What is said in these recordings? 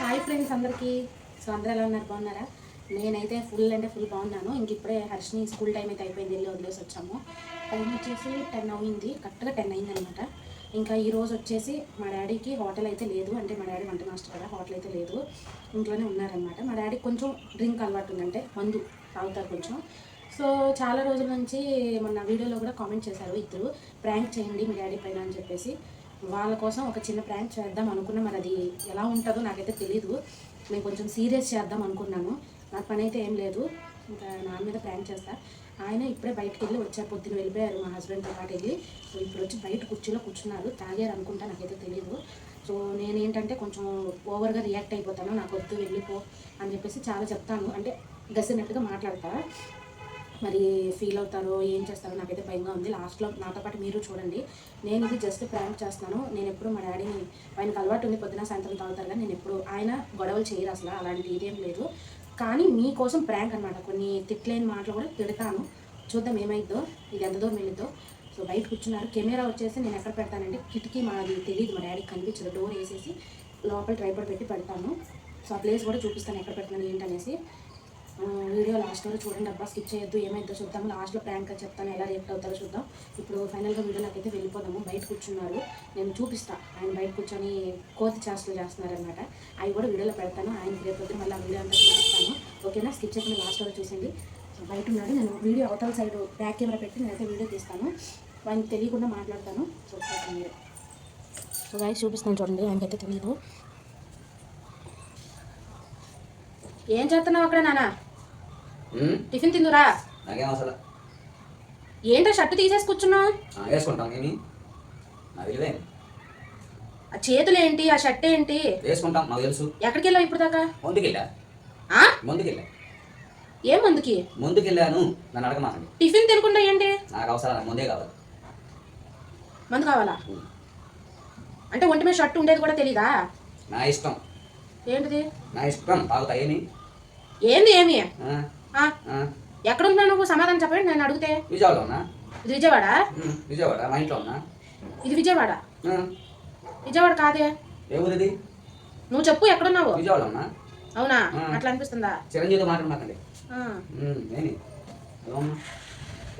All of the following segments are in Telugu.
హాయ్ ఫ్రెండ్స్ అందరికీ. సో అందరూ ఎలా ఉన్నారు? బాగున్నారా? నేనైతే ఫుల్ అంటే ఫుల్ బాగున్నాను. ఇంక ఇప్పుడే హర్షిని స్కూల్ టైం అయితే అయిపోయింది. వెళ్ళి వదిలేసి వచ్చాము. టైం వచ్చేసి టెన్ అయింది. కరెక్ట్గా టెన్ అయింది అనమాట ఇంకా ఈ రోజు వచ్చేసి మా డాడీకి హోటల్ అయితే లేదు. అంటే మా డాడీ వంట మాస్టర్ కదా హోటల్ అయితే లేదు. ఇంట్లోనే ఉన్నారనమాట మా డాడీకి కొంచెం డ్రింక్ అలవాటు ఉందంటే మందు తాగుతారు కొంచెం. సో చాలా రోజుల నుంచి మొన్న వీడియోలో కూడా కామెంట్ చేశారు ఇద్దరు. ప్రాంక్ చేయండి మీ డాడీ పైన అని చెప్పేసి. వాళ్ళ కోసం ఒక చిన్న ప్రాంక్ చేద్దాం అనుకున్నా మరి అది ఎలా ఉంటుందో నాకైతే తెలీదు. నేను కొంచెం సీరియస్ చేద్దాం అనుకున్నాను. నాకు పని అయితే ఏం లేదు. ఇంకా నా మీద ప్రాంక్ చేస్తా. ఆయన ఇప్పుడే బయటకు వెళ్ళి వచ్చారు పొద్దున వెళ్ళిపోయారు మా హస్బెండ్తో పాటు వెళ్ళి. సో ఇప్పుడు వచ్చి బయట కుర్చీలో కూర్చున్నారు. తాగారు అనుకుంటా నాకైతే తెలియదు సో నేనేంటంటే కొంచెం ఓవర్గా రియాక్ట్ అయిపోతాను. నాకు వద్దు వెళ్ళిపో అని చెప్పేసి చాలా చెప్తాను. అంటే గసినట్టుగా మాట్లాడతా. మరి ఫీల్ అవుతారో ఏం చేస్తారో నాకైతే భయంగా ఉంది. లాస్ట్లో నాతో పాటు మీరు చూడండి. నేను ఇది జస్ట్ ప్రాంక్ చేస్తున్నాను నేను ఎప్పుడు మా డాడీని ఆయనకు అలవాటు ఉంది పొద్దున సాయంత్రం తాగుతారు కానీ నేను ఎప్పుడు ఆయన గొడవలు చేయరు అసలు. అలాంటి ఇదేం లేదు. కానీ మీకోసం ప్రాంక్ అనమాట కొన్ని తిట్లేని మాటలు కూడా తిడతాను. చూద్దాం ఏమైద్దో ఇది ఎంత దూరం వెళ్ళిద్దో. సో బయట కూర్చున్నారు. కెమెరా వచ్చేసి నేను ఎక్కడ పెడతానంటే కిటికీ మాది తెలియదు మా డాడీకి కనిపించదు. డోర్ వేసేసి లోపల ట్రైపర్ పెట్టి పెడతాను. సో ఆ ప్లేస్ కూడా చూపిస్తాను ఎక్కడ పెడతాను ఏంటనేసి. వీడియో లాస్ట్ వరకు చూడండి అబ్బా స్కిప్ చేయొద్దు ఏమైందో చూద్దాం లాస్ట్లో ప్రాంక్ అని చెప్తాను ఎలా రియాక్ట్ అవుతారో చూద్దాం. ఇప్పుడు ఫైనల్గా వీడియోలోకైతే అయితే వెళ్ళిపోదాము బయట కూర్చున్నారు నేను చూపిస్తా. ఆయన బయట కూర్చొని కోతి చేష్టలు చేస్తున్నారనమాట అవి కూడా వీడియోలో పెడతాను ఆయన రేపు మళ్ళీ ఆ వీడియో అంతా చూపిస్తాను. ఓకేనా స్కిప్ చేయకుండా లాస్ట్ వరకు చూసింది బయట ఉన్నాడు నేను వీడియో అవతల సైడ్ బ్యాక్ కెమెరా పెట్టి నేనైతే వీడియో తీస్తాను. ఆయన తెలియకుండా మాట్లాడతాను. చూస్తాను మీరు. సో గాయస్ చూపిస్తాను చూడండి ఆయనకైతే తెలియదు ఏం చేస్తున్నావు అక్కడ నానా? టిఫిన్ తిందురా. నాకేం అసలు ఏంటో షర్ట్ తీసేసి కూర్చున్నావు వేసుకుంటాం ఏమి నాకు తెలియదే ఆ చేతులు ఏంటి ఆ షర్ట్ ఏంటి వేసుకుంటాం నాకు తెలుసు. ఎక్కడికి వెళ్ళావు ఇప్పుడు దాకా ముందుకెళ్ళా? ఆ? ముందుకెళ్ళా. ఏం ముందుకి? ముందుకెళ్ళాను నన్ను అడగమాకండి. టిఫిన్ తినకుండా ఏంటి? నాకు అవసరం ముందే కావాలి. మందు కావాలా? అంటే ఒంటి మీద షర్ట్ ఉండేది కూడా తెలీదా? నా ఇష్టం. ఏంటిది? నా ఇష్టం తాగుతా ఏమి ఏంది ఏమి? ఆ, ఎక్కడ ఉంటున్నావు నువ్వు? సమాధానం చెప్పండి నేను అడిగితే. విజయవాడలో ఉన్నా ఇది విజయవాడ? విజయవాడ. మా ఇంట్లో ఉన్నా ఇది విజయవాడ. విజయవాడ కాదే. ఏ ఊరిది? నువ్వు చెప్పు ఎక్కడున్నావు? విజయవాడలో ఉన్నా అవునా. అట్లా అనిపిస్తుందా? చిరంజీవితో మాట్లాడమాకండి. ఏమమ్మా?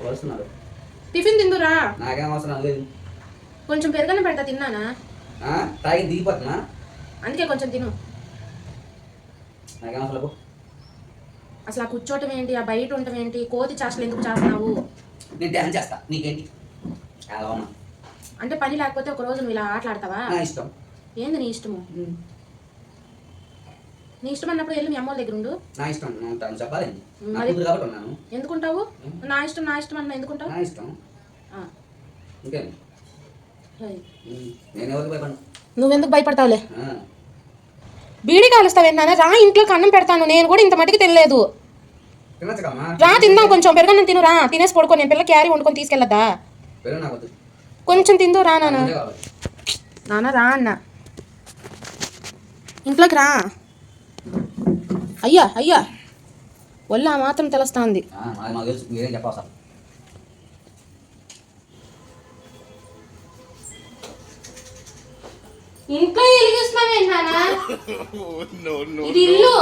వస్తున్నారు. టిఫిన్ తిందురా? నాకేం అవసరం లేదు. కొంచెం పెరగని పెడతా తిన్నానా? తాగి దిగిపోతున్నా? అందుకే కొంచెం తిను. నాకేం అసలు అసలు ఆ కూర్చోటం ఏంటి? ఆ బయట ఉండటం ఏంటి? కోతి చాష్టలు ఎందుకు చేస్తున్నావు? నేను డ్యాన్స్ చేస్తా. నీకేంటి? అలా ఉన్నా అంటే పని లేకపోతే ఒక రోజు నువ్వు ఇలా ఆటలాడతావా? నా ఇష్టం. ఏంది నీ ఇష్టము? నీ ఇష్టం అన్నప్పుడు వెళ్ళి మీ అమ్మ వాళ్ళ దగ్గర ఉండు. నా ఇష్టం. నేను ఉంటాను చెప్పాలండి. నా మరి- కూతురు కాబట్టి ఉన్నాను. ఎందుకుంటావు? నా ఇష్టం నా ఇష్టం అన్న ఎందుకుంటావు? నా ఇష్టం. ఆ. ఇంకేం? హై. ఉమ్, నేను ఎవరికి భయపడను? నువ్వెందుకు భయపడతావులే? ఆ, బీడీ కాలుస్తావేంటానా రా ఇంట్లోకి అన్నం పెడతాను. నేను కూడా ఇంత మటుకు తినలేదు. రా తిందాం కొంచెం. పెరగన్నం తిను రా. తినేసి పడుకో. నేను పిల్ల క్యారీ వండుకొని తీసుకెళ్ళద్దా? కొంచెం తిందో రా నాన్న. నాన్న రా అన్న. ఇంట్లోకి రా. అయ్యా అయ్యా. ఒళ్ళు ఆ మాత్రం తెలుస్తుంది. ఇంట్లో వెలిగిస్తున్నావే నాన్న? ఇది ఇల్లు.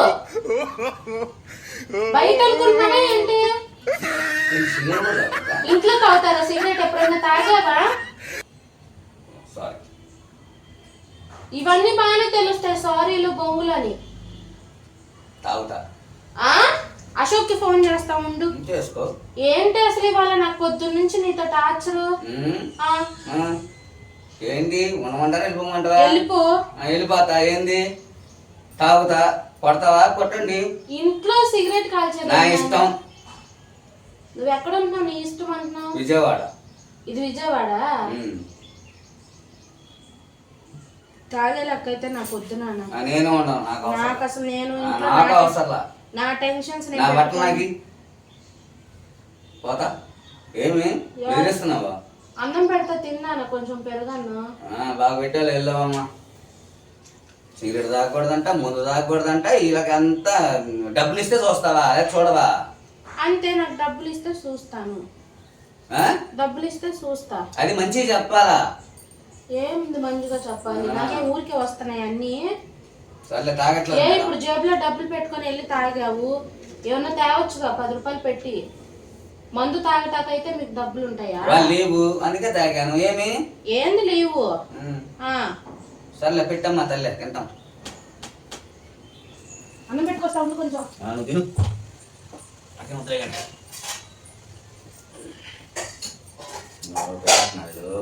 బయట అనుకుంటున్నావా ఏంటి? ఇంట్లో తాగుతారా? సిగరెట్ ఎప్పుడైనా తాగావా? సారీ ఇవన్నీ బాగానే తెలుస్తాయి సారీలు బొంగులు అని తాగుతా. ఆ? అశోక్కి ఫోన్ చేస్తా ఉండు. ఏంటి అసలు ఇవాళ నాకు పొద్దున్న నుంచి నీతో టార్చరు. ఏంటి ఉండమంటారా వెళ్ళిపోమంటావా? వెళ్ళిపో. వెళ్ళిపోతా ఏంది తాగుతా. కొడతావా? కొట్టండి. ఇంట్లో సిగరెట్ కాల్చారు నా ఇష్టం. నువ్వు ఎక్కడ ఉంటున్నావు నీ ఇష్టం అంటున్నావు? విజయవాడ. ఇది విజయవాడ? ఉమ్. తాగే నాకు వద్దు నాన్న. ఆ, నేను నాకు అవసరం. నాకు అసలు నేను ఆ, ఇంట్లో నాకు నా- అవసరంలా. నా టెన్షన్స్ నా. నాకి. పోతా. ఏమి? బెదిరిస్తున్నావా? అన్నం పెడతా తిన్నాను. కొంచెం పెరగన్ను. ఆ, బాగా పెట్టాలి. వెళ్ళావమ్మా సిగరెట్ తాగకూడదంట ముందు తాగకూడదంట వీళ్ళకి అంతా డబ్బులు ఇస్తే చూస్తావా? అదే చూడవా? అంతే నాకు డబ్బులు ఇస్తే చూస్తాను? డబ్బులు ఇస్తే చూస్తా. అది మంచిగా చెప్పాలా? ఏముంది మంచిగా చెప్పాలి? నాకే ఊరికే వస్తున్నాయి అన్నీ. ఏ ఇప్పుడు జేబులో డబ్బులు పెట్టుకొని వెళ్ళి తాగావు? ఏమన్నా తేవచ్చుగా? పది రూపాయలు పెట్టి. మందు తాగటాకైతే మీకు డబ్బులు ఉంటాయా లేవు అందుకే తాగాను. ఏమి? ఏంది లేవు? సర్లే పెట్టమ్మా తల్లే తింటాం. అన్నం పెట్టుకొస్తా ఉండు కొంచెం? నువ్వు తిను. అక్కడ ముద్దలే కంట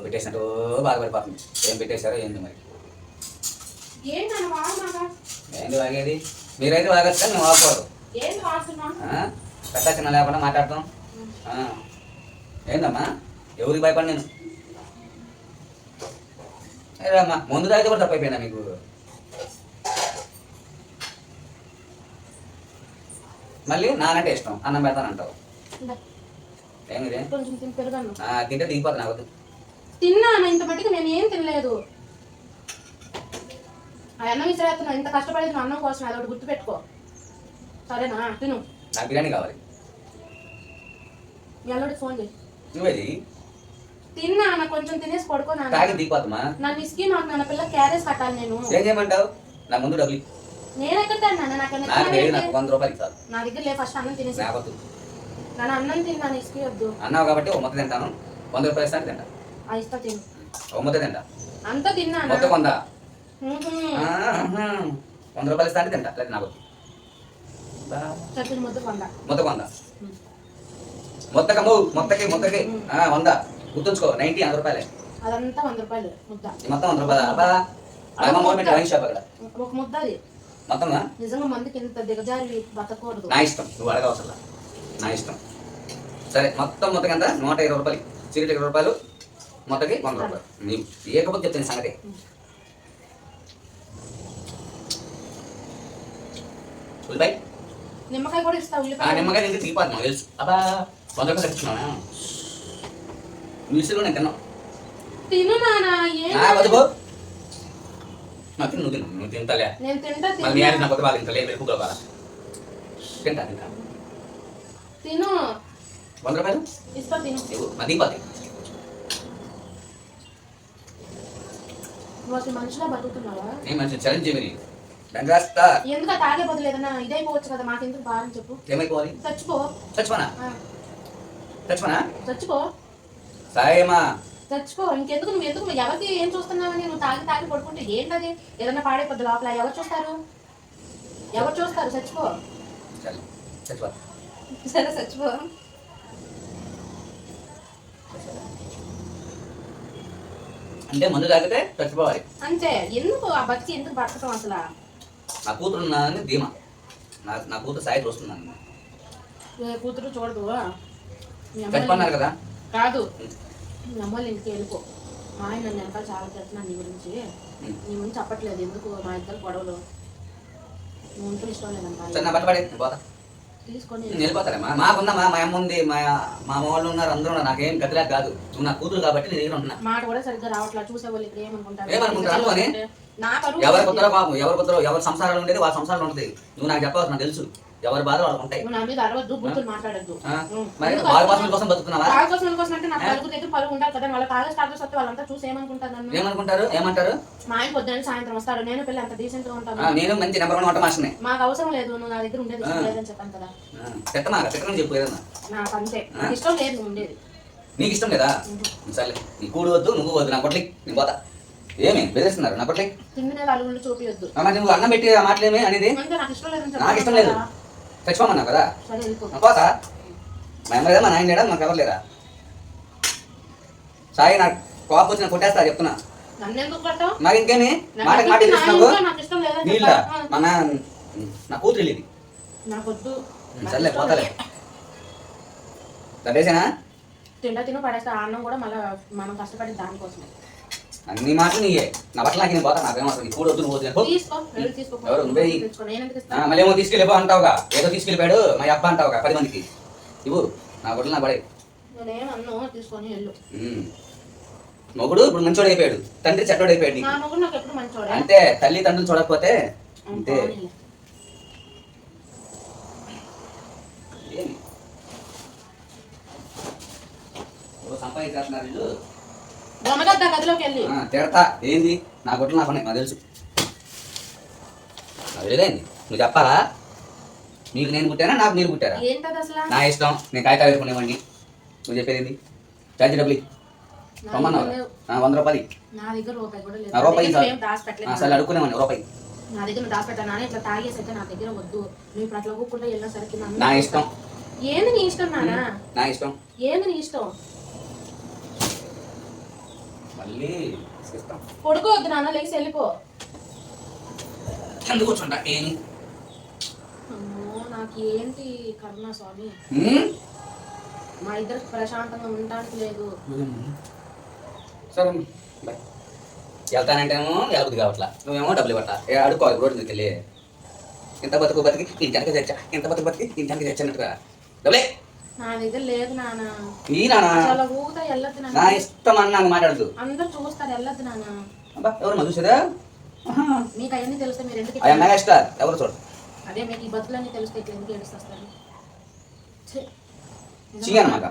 పెట్టేసినట్టు బాధపడిపోతుంది. ఏం పెట్టేశారో ఏంది మరి? ఏంటి వాగేది? మీరైతే వాగచ్చు మేము వాగకూడదు? పెద్ద చిన్న లేకుండా మాట్లాడతాం. ఏందమ్మా? ఎవరికి భయపడి నేను? ముందు తాగితే కూడా తప్పైపోయిందా మీకు? మళ్ళీ నానంటే ఇష్టం అన్నం పెడతానంటావు ఇందా, ఏమిది కొంచెం తిని పెరగను ఆ, తింటే దిగిపోతుంది నాకు. తిన్నాను ఇంత మట్టికి? నేను ఏం తినలేదు. ఆ అన్నం ఇచ్చేస్తున్నా ఇంత కష్టపడేది అన్నం కోసం అదొకటి గుర్తుపెట్టుకో. సరేనా? తిను. నాకు బిర్యానీ కావాలి. మీ అల్లుడికి ఫోన్ చేయి. నువ్వేది తిన్నా నా కొంచెం తినేసి పడుకో నాన్న. తాగి మాకు పిల్ల క్యారేజ్ కట్టాలి నేను. ఏం చేయమంటావు? నా ముందు డబ్బులు. నేను ఎక్కడ నాకు వంద రూపాయలు చాలు నా దగ్గర లేదు ఫస్ట్ అన్నం తినేసి. నాకు వద్దు నన్ను అన్నం తిన్నాను ఇసుకి వద్దు. అన్నావు కాబట్టి ఓ తింటాను. వంద రూపాయలు ఇస్తాను తింటా. ఆ ఇస్తా తిను. ఓ ముద్ద తింటా. అంతా తిన్నాను మొత్తం. వంద. రూపాయలు తింటా. లేదు మొత్తం వంద. మొత్తకి మొత్తకి వంద. గుర్తుంచుకో నైన్టీ వంద రూపాయలే. అదంతా వంద రూపాయలు ముద్ద. మొత్తం వంద రూపాయలు. అబ్బా అమ్మ పెట్టి వైన్ షాప్ అక్కడ. ఒక ముద్ద అది. మొత్తమా? నిజంగా మందికి ఇంత దిగజారి బతకూడదు. నా ఇష్టం. నువ్వు అడగవసరం నా ఇష్టం. సరే మొత్తం మొత్తం ఎంత? నూట ఇరవై రూపాయలు. సిగరెట్ ఇరవై రూపాయలు. మొత్తకి వంద రూపాయలు. నీ ఏకపోతే చెప్తాను సంగతి. ఉల్లిపాయ నిమ్మకాయ కూడా ఇస్తా ఉల్లిపాయ నిమ్మకాయ తింటే తీగిపోతుంది నాకు తెలుసు. అబ్బా వంద రూపాయలు కట్టించుకున్నావా? నేను తిను నానా ఏం. నాకు నువ్వు తిను నువ్వు తింటాలే. నేను తింటా మళ్ళీ నేను నా వాళ్ళు తింటలే మెరుపు కావాలా తింటా తింటా. తిను. వంద రూపాయలు? ఇస్తా తిను. నువ్వు అసలు మనిషిలా బతుకుతున్నావా? నేను మంచి చిరంజీవిని దాని రాస్తా ఎందుకు తాగే బదులు ఏదన్నా ఇదైపోవచ్చు కదా మాకెందుకు బాగా చెప్పు. ఏమైపోవాలి? చచ్చిపో. చచ్చిపోనా? చచ్చిపోనా? చచ్చిపో. సాయమా చచ్చిపో ఇంకెందుకు నువ్వు ఎందుకు ఎవరికి ఏం చూస్తున్నావని నువ్వు తాగి తాగి పడుకుంటే ఏంటది? ఏదన్నా పాడైపోద్ది లోపల ఎవరు చూస్తారు? ఎవరు చూస్తారు? చచ్చిపో. సరే చచ్చిపో. అంటే మందు తాగితే చచ్చిపోవాలి. అంతే. ఎందుకు ఆ బతికి ఎందుకు బతకటం అసలు? నా కూతురు ఉన్నదని ధీమా. నా నా కూతురు సాయి చూస్తున్నాను కూతురు చూడదు. చచ్చిపోన్నారు కదా? కాదు. వాళ్ళ ఇంటికి వెళ్ళిపో మా ఆయన నన్ను వెనకాల చాలా తిడుతున్నాను నీ గురించి. నీ గురించి చెప్పట్లేదు. ఎందుకు? మా ఇద్దరు గొడవలు. నువ్వు ఉంటూ ఇష్టం లేదంట. నేను తీసుకొని నేను వెళ్ళిపోతారమ్మా మా అమ్మ ఉంది మా మా వాళ్ళు ఉన్నారు అందరూ ఉన్నారు. నాకేం గతిలేక కాదు. నువ్వు నా కూతురు కాబట్టి నీ దగ్గర ఉంటున్నా. మాట కూడా సరిగ్గా రావట్లేదు చూసే వాళ్ళు ఇక్కడ ఏమనుకుంటారు? ఎవరి పాపం. కుదరో ఎవరి సంసారాలు ఉండేది వాళ్ళ సంసారాలు ఉంటుంది. నువ్వు నాకు చెప్పవచ్చు నాకు తెలుసు. ఎవరి బాధ వాళ్ళకు ఉంటాయి? మరి వాళ్ళ కోసం కోసం బతుకుతున్నావా? ఏమనుకుంటారు ఏమంటారు? మా ఆయన పొద్దున్న సాయంత్రం వస్తాడు నేను పిల్ల అంత డీసెంట్గా ఆ, ఉంటాను నేను మంచి నెంబర్ వన్ వంట మాస్టర్ని మాకు అవసరం లేదు. నువ్వు నా దగ్గర ఉండేది ఇష్టం లేదని చెప్పాను కదా. పెట్టమా? పెట్టమని చెప్పు ఏదన్నా. నాకు అంతే. ఇష్టం లేదు ఉండేది. నీకు ఇష్టం లేదా? సర్లే. నీ కూడు వద్దు నువ్వు వద్దు నా కొట్లి నేను పోతా. ఏమి? బెదిరిస్తున్నారు నా అమ్మ నువ్వు అన్నం పెట్టి మాటలేమి అనేది? నాకు ఇష్టం లేదు. కదా. చచ్చిపోమన్నావు కదా నా పోతా. మా అమ్మ లేదా మా నాయన లేడా మాకు ఎవరు లేరా? సాయి నాకు కోపం వచ్చిన కొట్టేస్తా చెప్తున్నా. మరి ఇంకేమి? నాకు మాట మాట నా ఇస్తున్నావు నీళ్ళ. ఆ, మన నా కూతురు ఇది. సర్లే పోతాలే. లేదు. సరేసేనా తిండా తిను పడేస్తా. అన్నం కూడా మళ్ళీ మనం కష్టపడి దానికోసమే. అన్ని మాటలు నీయే. నా బట్టలు నాకు నేను పోతా నాకేం అవసరం కూడు వద్దు నువ్వు వద్దు ఎవరు? నువ్వే మళ్ళీ ఏమో తీసుకెళ్ళిపో అంటావుగా. ఏదో తీసుకెళ్ళిపోయాడు మా అబ్బా అంటావుగా పది మందికి. ఇవ్వు నా బట్టలు నా పడే మొగుడు ఇప్పుడు మంచోడు అయిపోయాడు. తండ్రి చెడ్డోడు అయిపోయాడు అంతే తల్లి తండ్రులు చూడకపోతే అంతే. సంపాదించేస్తున్నారు వీళ్ళు? గదిలోకి వెళ్ళి. తిడతా. ఏంది? నా గుట్టలు నాకు నాకు తెలుసు. నాకు నువ్వు చెప్పాలా? మీకు నేను పుట్టానా నాకు మీరు పుట్టారా ఏంటది అసలు? నా ఇష్టం. నేను కాగితాలు వేసుకునేవాడిని నువ్వు చెప్పేది ఏంది? ఛార్జీ డబ్బులు. ఆ, వంద రూపాయలు. నా దగ్గర రూపాయి కూడా లేదు. రూపాయి సరే అడుక్కునేవాడిని రూపాయి నా దగ్గర దాచి పెట్టాను ఇట్లా తాగేసి అయితే నా దగ్గర వద్దు. నువ్వు ఇప్పుడు అట్లా ఊపుకుంటా వెళ్ళేసరికి నన్ను నా ఇష్టం. ఏంది నీ ఇష్టం నానా నా ఇష్టం. ఏంది నీ ఇష్టం? మళ్ళీ ఇస్తాం పడుకోవద్దు నాన్న లేచి వెళ్ళిపో. ఎందుకు కూర్చుంటా. ఏం? అమ్మో నాకు ఏంటి కరుణ స్వామి? మా ఇద్దరికి ప్రశాంతంగా ఉండడానికి లేదు. సరే. బాయ్. వెళ్తానంటేమో వెళ్ళబుద్ది కావట్లా. నువ్వేమో డబ్బులు ఇవ్వట్లా. ఏ అడుకోవాలి రోడ్డు మీదకి వెళ్ళి. ఇంత బతుకు బతికి ఇంటానికి తెచ్చా ఇంత బతుకు బతికి ఇంటానికి తెచ్చినట్టుగా డబ్బులే. నా దగ్గర లేదు నాన్న. ఈ నానా చాలా ఊగుతా వెళ్ళొద్దు నా ఇష్టం అన్న నాకు మాట్లాడదు అందరు చూస్తారు వెళ్ళొద్దు నాన్న. అబ్బా ఎవరు మధు చూసారా మీకు అవన్నీ తెలిస్తే మీరు ఎందుకు మెగా స్టార్ ఎవరు చూడు అదే మీకు ఈ బతులన్నీ తెలిస్తే ఇట్లా ఎందుకు ఏడుస్తారు.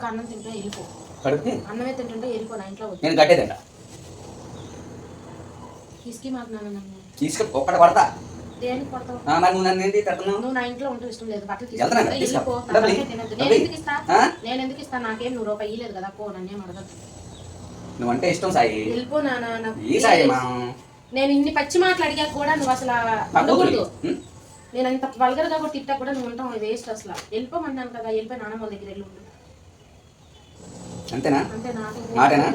అన్నం తింటే వెళ్ళిపో కడుపుని అన్నమే తింటుంటే వెళ్ళిపో నా ఇంట్లో నేను కట్టేదంట తీసుకి మాకు నాన్న తీసుకు ఒక్కట పడతా నన్ను ఏంటి నువ్వు నా ఇంట్లో ఉంటూ ఇష్టం లేదు. బట్టలు తీసుకో. నాకే నేను. ఎందుకు ఇస్తా? ఆ? నేను ఎందుకు ఇస్తా? నాకేం నువ్వు రూపాయి ఇయ్యలేదు కదా పో నన్నేం అడగద్దు. నువ్వంటే ఇష్టం సాయి. వెళ్ళిపో నాన్న నాకు ఈ సాయి please. మా. నేను ఇన్ని పచ్చి మాటలు అడిగాక కూడా నువ్వు అసలు నా ఉండకూడదు? నేను అంత వల్గర్గా కూడా తిట్టా కూడా నువ్వు ఉంటావు వేస్ట్ అసలు. వెళ్ళిపోమన్నాను కదా వెళ్ళిపోయి నాన్నమ్మ దగ్గర వెళ్ళి. ఉండు అంతేనా? అంతే నాకు మాటేనా?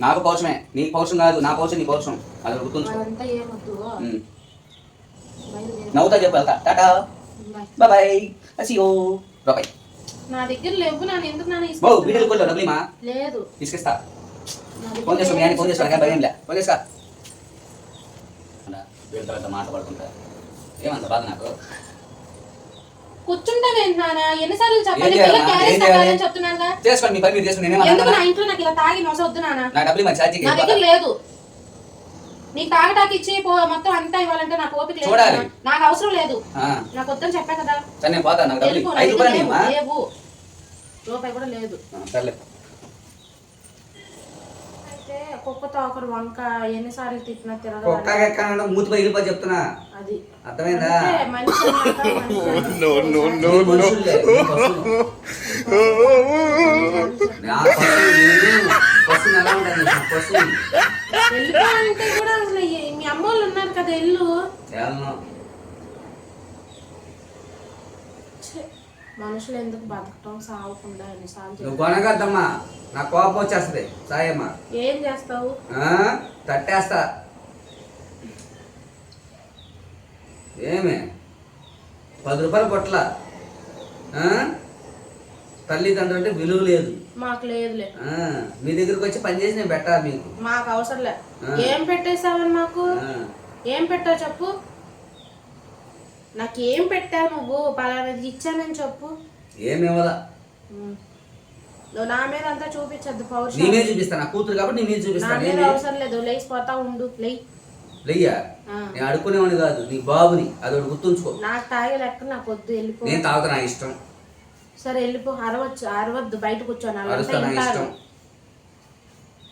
నాకు పౌరుషమే. నీకు పౌరుషం కాదు నా పౌరుషం నీ పౌరుషం. అది గుర్తుంచు ఏమొద్దు. నవ్వుతా చెప్పు వెళ్తా. టాటా. బాయ్. అసియో రూపాయి నా దగ్గర లేవు నాన్న. ఎందుకు నాన్న ఇసుకిస్తా? వీడియో కొట్టు డబ్బులు మా లేదు. తీసుకిస్తా. ఫోన్ లేదు. నేను ఫోన్ చేస్తాను భయం లే. ఫోన్ చేస్తా. వీళ్ళతో పెద్ద మాట పడుకుంటా. ఏమంత బాధ నాకు? కూర్చుంటావేంటి నాన్న? ఎన్నిసార్లు చెప్పాలి? ఏం చేయాలి పిల్ల నాన్న? క్యారేజ్ చెప్తున్నానుగా. చేసుకోండి మీ పని మీరు చేసుకోండి ఎందుకు నా ఇంట్లో నాకు ఇలా తాగి నొసవద్దు నాన్న? నా డబ్బులు మరి ఛార్జీకి నా దగ్గర లేదు. నీకు తాగటాకి ఇచ్చి పో మొత్తం అంతా ఇవ్వాలంటే నాకు ఓపిక లేదు చూడాలి. నాకు అవసరం లేదు ఆ, నాకు వద్దని చెప్పా కదా సరే నేను పోతా నాకు డబ్బులు వెళ్ళిపో, ఐదు నా రూపాయలు దగ్గర నీవా? లేవు. రూపాయి కూడా లేదు సర్లే కుక్కతో ఒకరు వంక ఎన్నిసార్లు తిట్టినా తిరగదు కుక్క ఎక్కడ మూతిపై ఇరుపై చెప్తున్నా. అది. అర్థమైందా? అంటే మనిషి అన్నాక మనిషి మీ మనుషుల్లే, మీ పశువులు. నా పశువు నేను పశువుని ఎలా ఉంటుంది? నా పశువు. వెళ్ళిపో అంటే కూడా అసలు ఏ- మీ అమ్మ వాళ్ళు ఉన్నారు కదా ఎల్లు ఏమన్నా? మనుషులు ఎందుకు బతకటం సాగకుండా ఎన్నిసార్లు నువ్వు. కొనగద్దమ్మా నా కోపం వచ్చేస్తుంది. సాయమ్మ. ఏం చేస్తావు? తట్టేస్తా. ఏమి? పది రూపాయలు పొట్ల ఆ? తల్లిదండ్రులు అంటే విలువ లేదు. మాకు లేదులే. ఆ, మీ దగ్గరికి వచ్చి పని చేసి నేను పెట్టాలి మీకు. మాకు అవసరం లే. ఆ. ఏం పెట్టేసావని మాకు? ఏం పెట్టావు చెప్పు? నాకేం పెట్టావు నువ్వు? పలానాది ఇచ్చానని చెప్పు. ఏమి ఇవ్వాల? ఉమ్. నువ్వు నా మీద అంతా చూపించద్దు నీ పౌరుషం మీద చూపిస్తాను నా కూతురు కాబట్టి నీ మీద నా చూపిస్తాను మీద? అవసరం లేదు లేచిపోతా ఉండు లే లెయ్యా? ఆ. నేను అడుక్కునేవాడిని కాదు నీ బాబుని అదొకటి గుర్తుంచుకో. నాకు తాగే లెక్క నాకు వద్దు వెళ్ళిపో. నేను తాగుతా నా ఇష్టం. సరే వెళ్ళిపో అరవచ్చు అరవద్దు బయట కూర్చోని అరుస్తా నా. ఇష్టం.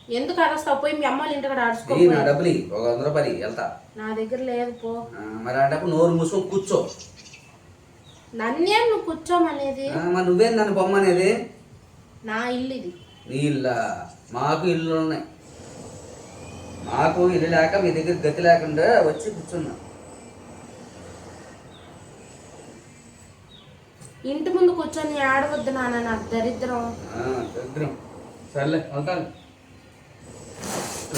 ఎందుకు అరస్తావు? పోయి మీ అమ్మ వాళ్ళ ఇంటికాడ అరుచుకో నీ నా డబ్బులు ఇయ్యి. ఒక వంద రూపాయలు ఇయ్యి, వెళ్తా. నా దగ్గర లేదు పో. ఆ, మరి ఆ డబ్బు నోరు మూసుకొని కూర్చో. నన్నేం నువ్వు కూర్చోమనేది? ఆ, మరి నువ్వేం నన్ను బొమ్మనేది? నా ఇల్లు ఇది. నీ ఇల్లా? మాకు ఇల్లు ఉన్నాయి. మాకు ఇల్లు లేక మీ దగ్గర గతి లేకుండా వచ్చి కూర్చున్నా. ఇంటి ముందు కూర్చొని ఆడవద్దు నాన్న నాకు దరిద్రం. ఆ, దరిద్రం. సర్లే వెళ్తాను.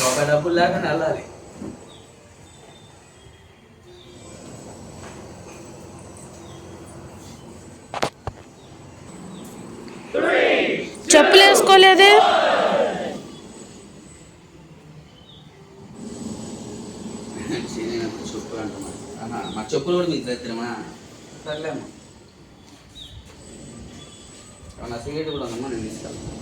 ఒక డబ్బులు లేకుండా వెళ్ళాలి చెప్పులు వేసుకోలేదే? చెప్పులు అంటున్నా ఆహా, మా చెప్పులు కూడా మీకు దరిద్రమా సర్లేమ్మా. నా సిగరెట్ కూడా ఉందమ్మా నేను తీసుకెళ్తాను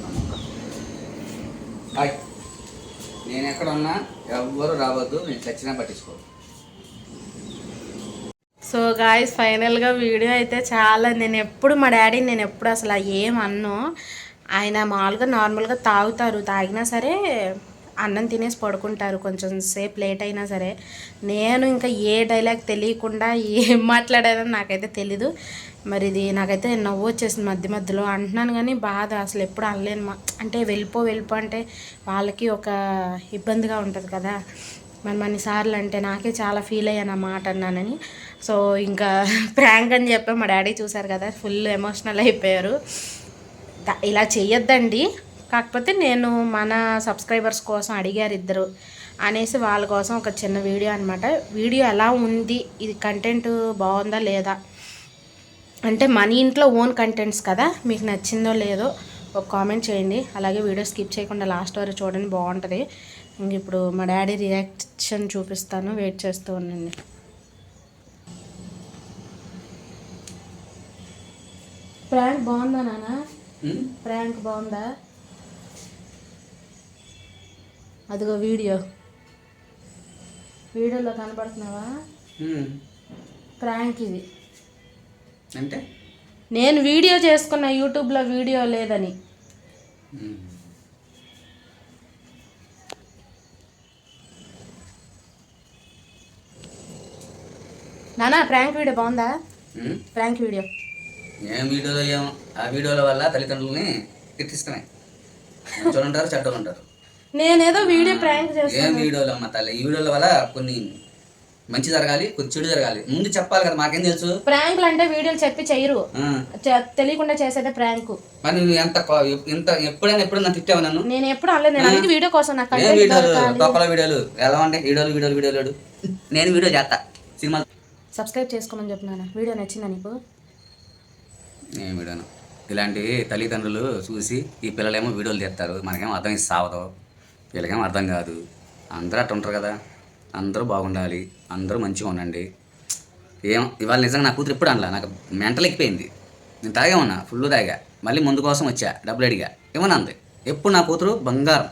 నేను ఎక్కడ ఉన్నా ఎవ్వరు రావద్దు నేను చచ్చినా పట్టించుకోవద్దు సో గాయస్ ఫైనల్గా వీడియో అయితే చాలా నేను ఎప్పుడు మా డాడీని నేను ఎప్పుడు అసలు ఏం అన్నో. ఆయన మామూలుగా నార్మల్గా తాగుతారు తాగినా సరే అన్నం తినేసి పడుకుంటారు. కొంచెం సేపు లేట్ అయినా సరే. నేను ఇంకా ఏ డైలాగ్ తెలియకుండా ఏం మాట్లాడానో నాకైతే తెలీదు. మరి ఇది నాకైతే నవ్వు వచ్చేసింది మధ్య మధ్యలో. అంటున్నాను కానీ బాధ. అసలు ఎప్పుడు అనలేను అంటే వెళ్ళిపో వెళ్ళిపో అంటే వాళ్ళకి ఒక ఇబ్బందిగా ఉంటుంది కదా. మరి అన్నిసార్లు అంటే నాకే చాలా ఫీల్ అయ్యాను ఆ మాట అన్నానని. సో ఇంకా ప్రాంక్ అని చెప్పి మా డాడీ చూశారు కదా. ఫుల్ ఎమోషనల్ అయిపోయారు. ఇలా చెయ్యొద్దండి. కాకపోతే నేను మన సబ్స్క్రైబర్స్ కోసం అడిగారు ఇద్దరు అనేసి వాళ్ళ కోసం ఒక చిన్న వీడియో అనమాట వీడియో ఎలా ఉంది? ఇది కంటెంట్ బాగుందా లేదా? అంటే మన ఇంట్లో ఓన్ కంటెంట్స్ కదా? మీకు నచ్చిందో లేదో ఒక కామెంట్ చేయండి. అలాగే వీడియో స్కిప్ చేయకుండా లాస్ట్ వరకు చూడండి బాగుంటుంది. ఇంక ఇప్పుడు మా డాడీ రియాక్షన్ చూపిస్తాను వెయిట్ చేస్తూ ఉండండి. ప్రాంక్ బాగుందా నాన్న? ప్రాంక్ బాగుందా? అదిగో వీడియో. వీడియోలో కనపడుతున్నావా. ప్రాంక్ ఇది. అంటే? నేను వీడియో చేసుకున్న యూట్యూబ్లో వీడియో లేదని. నానా ప్రాంక్ వీడియో బాగుందా? Prank video. ఏం వీడియోలో ఏమో ఆ వీడియోల వల్ల తల్లిదండ్రులని తిట్టిస్తున్నాయి. మంచోళ్ళు ఉంటారు చెడ్డోళ్ళు ఉంటారు నేనేదో వీడియో ప్రాంక్ ఏం చేస్తాను. వీడియోలు అమ్మ తల్లి? ఈ వీడియోల వల్ల కొన్ని మంచి జరగాలి కొన్ని చెడు జరగాలి. ముందు చెప్పాలి కదా మాకేం తెలుసు? ప్రాంకులు అంటే వీడియోలు చెప్పి చేయరు. ఆ, చె- తెలియకుండా చేసేదే ప్రాంక్. మరి నువ్వు ఎంత కో- ఎంత ఎప్పుడైనా ఎప్పుడైనా తిట్టావు నన్ను? నేను ఎప్పుడు అనలేదు నేను అందుకే వీడియో కోసం నాకు ఏం content వీడియోలు? దొరకాలి. తొక్కల వీడియోలు? ఎలా ఉంటాయి వీడియోలు వీడియోలు వీడియోలు నేను వీడియో చేస్తా. సినిమా సబ్స్క్రైబ్ చేసుకోమని చెప్తున్నాను వీడియో నచ్చిందా నీకు? ఏం వీడియోను? ఇలాంటి తల్లిదండ్రులు చూసి ఈ పిల్లలేమో వీడియోలు తీస్తారు. మనకేమో అర్థం ఇస్తే సావదు వీళ్ళకేమో అర్థం కాదు. అందరూ అట్ట ఉంటారు కదా. అందరూ బాగుండాలి. అందరూ మంచిగా ఉండండి. ఏం ఇవాళ నిజంగా నా కూతురు ఎప్పుడు అనలా? నాకు మెంటల్ ఎక్కిపోయింది. నేను తాగా ఉన్నా ఫుల్ తాగా. మళ్ళీ ముందు కోసం వచ్చా డబ్బులు అడిగా. ఏమన్నా అంది. ఎప్పుడు నా కూతురు? బంగారం.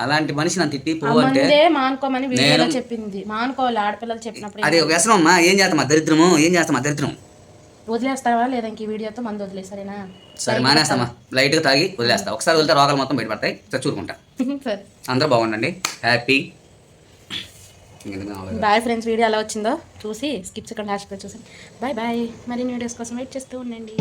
అలాంటి మనిషి నన్ను తిట్టి పో అంటే ముందే మానుకోమని చెప్పింది. మానుకోవాలి ఆడపిల్లలు చెప్పినప్పుడు అది వ్యసనం అమ్మా ఏం చేస్తాం మా దరిద్రము? ఏం చేస్తాం మా దరిద్రం వదిలేస్తావా లేదా ఇంక ఈ వీడియోతో మంది వదిలే సరేనా? సరే మానేస్తామా? లైట్గా తాగి వదిలేస్తా. ఒకసారి వదిలితే రోగాలు మొత్తం బయటపడతాయి. సరే చూరుకుంటా సరే. అందరూ బాగుండండి. హ్యాపీ? బాయ్ ఫ్రెండ్స్ వీడియో ఎలా వచ్చిందో చూసి స్కిప్ సెకండ్ లాస్ట్ చూసి బాయ్ బాయ్. మరిన్ని వీడియోస్ కోసం వెయిట్ చేస్తూ ఉండండి.